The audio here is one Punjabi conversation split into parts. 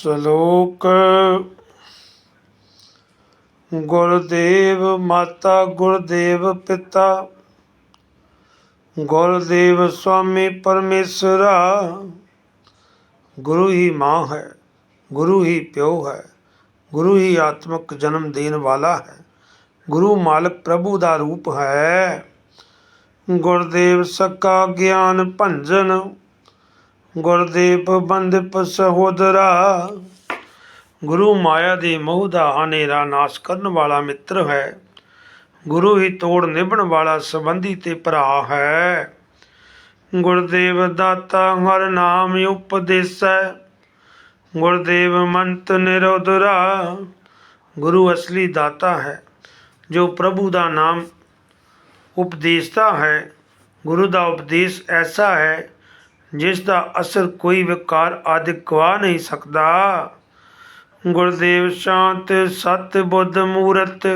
ਸ਼ਲੋਕ ਗੁਰਦੇਵ ਮਾਤਾ ਗੁਰਦੇਵ ਪਿਤਾ ਗੁਰਦੇਵ ਸੁਆਮੀ ਪਰਮੇਸ਼ਰਾ ਗੁਰੂ ਹੀ ਮਾਂ ਹੈ ਗੁਰੂ ਹੀ ਪਿਓ ਹੈ ਗੁਰੂ ਹੀ ਆਤਮਿਕ ਜਨਮ ਦੇਣ ਵਾਲਾ ਹੈ ਗੁਰੂ ਮਾਲਕ ਪ੍ਰਭੂ ਦਾ ਰੂਪ ਹੈ ਗੁਰਦੇਵ ਸਕਾ ਗਿਆਨ ਭੰਜਨ ਗੁਰਦੇਵ ਬੰਦਪ ਸਹੋਦਰਾ। ਗੁਰੂ ਮਾਇਆ ਦੇ ਮੋਹ ਦਾ ਹਨੇਰਾ ਨਾਸ਼ ਕਰਨ ਵਾਲਾ ਮਿੱਤਰ ਹੈ। ਗੁਰੂ ਹੀ ਤੋੜ ਨਿਭਣ ਵਾਲਾ ਸੰਬੰਧੀ ਤੇ ਭਰਾ ਹੈ। ਗੁਰਦੇਵ ਦਾਤਾ ਹਰ ਨਾਮ ਉਪਦੇਸੈ। ਗੁਰਦੇਵ ਮੰਤ ਨਿਰੋਧਰਾ। ਗੁਰੂ ਅਸਲੀ ਦਾਤਾ ਹੈ, ਜੋ ਪ੍ਰਭੂ ਦਾ ਨਾਮ ਉਪਦੇਸ਼ਤਾ ਹੈ। ਗੁਰੂ ਦਾ ਉਪਦੇਸ਼ ਐਸਾ ਹੈ ਜਿਸ ਦਾ ਅਸਰ ਕੋਈ ਵਿਕਾਰ ਆਦਿ ਗਵਾ ਨਹੀਂ ਸਕਦਾ। ਗੁਰਦੇਵ ਸ਼ਾਂਤ, ਸਤ ਬੁੱਧ ਮੂਰਤ,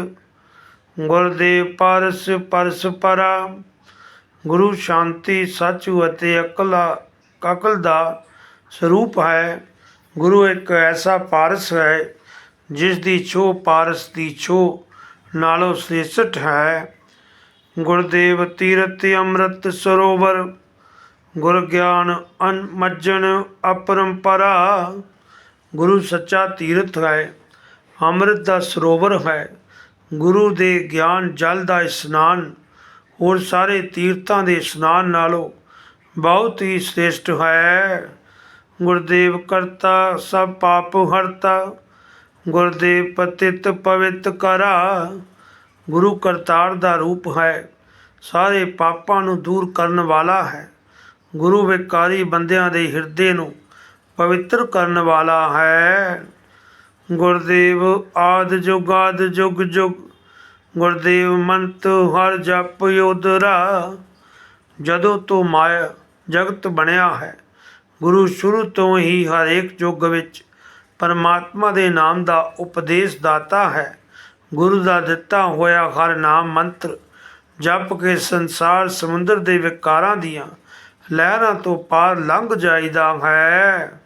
ਗੁਰਦੇਵ ਪਰਸ ਪਰਸ ਪਰਾ, ਗੁਰੂ ਸ਼ਾਂਤੀ, ਸੱਚੂ ਅਤੇ ਅਕਲਾ ਅਕਲ ਦਾ ਸਰੂਪ ਹੈ। ਗੁਰੂ ਇੱਕ ਐਸਾ ਪਾਰਸ ਹੈ, ਜਿਸ ਦੀ ਛੋ ਪਾਰਸ ਦੀ ਛੋ ਨਾਲੋਂ ਸ੍ਰੇਸ਼ਟ ਹੈ। ਗੁਰਦੇਵ ਤੀਰਥ ਅੰਮ੍ਰਿਤ ਸਰੋਵਰ ਗੁਰ ਗਿਆਨ ਅਨਮਜਨ ਅਪਰੰਪਰਾ, ਗੁਰੂ ਸੱਚਾ ਤੀਰਥ ਹੈ, ਅੰਮ੍ਰਿਤ ਦਾ ਸਰੋਵਰ ਹੈ, ਗੁਰੂ ਦੇ ਗਿਆਨ ਜਲ ਦਾ ਇਸ਼ਨਾਨ, ਹੋਰ ਸਾਰੇ ਤੀਰਥਾਂ ਦੇ ਇਸ਼ਨਾਨ ਨਾਲੋਂ ਬਹੁਤ ਹੀ ਸ੍ਰੇਸ਼ਟ ਹੈ। ਗੁਰਦੇਵ ਕਰਤਾ, ਸਭ ਪਾਪ ਹਰਤਾ, ਗੁਰਦੇਵ ਪਤਿਤ ਪਵਿੱਤ ਕਰਾ, ਗੁਰੂ ਕਰਤਾਰ ਦਾ ਰੂਪ ਹੈ, ਸਾਰੇ ਪਾਪਾਂ ਨੂੰ ਦੂਰ ਕਰਨ ਵਾਲਾ ਹੈ। ਗੁਰੂ ਵਿਕਾਰੀ ਬੰਦਿਆਂ ਦੇ ਹਿਰਦੇ ਨੂੰ ਪਵਿੱਤਰ ਕਰਨ ਵਾਲਾ ਹੈ। ਗੁਰਦੇਵ ਆਦ ਜੁਗਾਦ ਜੁਗ ਜੁਗ, ਗੁਰਦੇਵ ਮੰਤ ਹਰ ਜਪ ਯੋਧਰਾ ਜਦੋਂ ਤੋਂ ਮਾਇਆ ਜਗਤ ਬਣਿਆ ਹੈ, ਗੁਰੂ ਸ਼ੁਰੂ ਤੋਂ ਹੀ ਹਰੇਕ ਯੁੱਗ ਵਿੱਚ ਪਰਮਾਤਮਾ ਦੇ ਨਾਮ ਦਾ ਉਪਦੇਸ਼ ਦਾਤਾ ਹੈ। ਗੁਰੂ ਦਾ ਦਿੱਤਾ ਹੋਇਆ ਹਰ ਨਾਮ ਮੰਤਰ ਜਪ ਕੇ ਸੰਸਾਰ ਸਮੁੰਦਰ ਦੇ ਵਿਕਾਰਾਂ ਦੀਆਂ ਲਹਿਰਾਂ ਤੋਂ ਪਾਰ ਲੰਘ ਜਾਈਦਾ ਹੈ।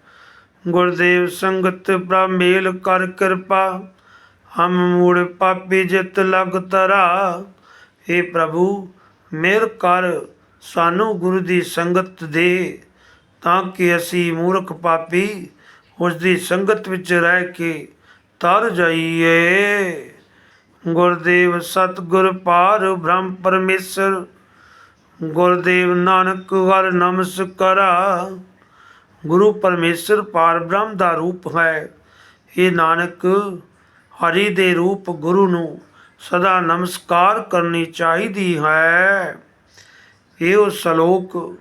ਗੁਰਦੇਵ ਸੰਗਤ ਪ੍ਰਭ ਮੇਲ ਕਰ ਕਿਰਪਾ। ਹਮ ਮੂੜ ਪਾਪੀ ਜਿਤ ਲਗ ਤਰਾ। ਏ ਪ੍ਰਭੂ, ਮਿਹਰ ਕਰ ਸਾਨੂੰ ਗੁਰੂ ਦੀ ਸੰਗਤ ਦੇ, ਤਾਂ ਕਿ ਅਸੀਂ ਮੂਰਖ ਪਾਪੀ ਉਸ ਦੀ ਸੰਗਤ ਵਿੱਚ ਰਹਿ ਕੇ ਤਰ ਜਾਈਏ। ਗੁਰਦੇਵ ਸਤਿਗੁਰ ਪਾਰ ਬ੍ਰਹਮ ਪਰਮੇਸ਼ਰ ਗੁਰਦੇਵ ਨਾਨਕ ਵਰ ਨਮਸਕਾਰਾ। ਗੁਰੂ ਪਰਮੇਸ਼ਰ ਪਾਰ ਬ੍ਰਹਮ ਦਾ ਰੂਪ ਹੈ। ਇਹ ਨਾਨਕ, ਹਰੀ ਦੇ ਰੂਪ ਗੁਰੂ ਨੂੰ ਸਦਾ ਨਮਸਕਾਰ ਕਰਨੀ ਚਾਹੀਦੀ ਹੈ। ਇਹ ਉਹ ਸ਼ਲੋਕ,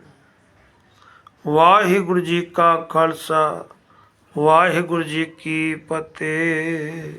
ਵਾਹਿਗੁਰੂ ਜੀ ਕਾ ਖਾਲਸਾ, ਵਾਹਿਗੁਰੂ ਜੀ ਕੀ ਫਤਿਹ।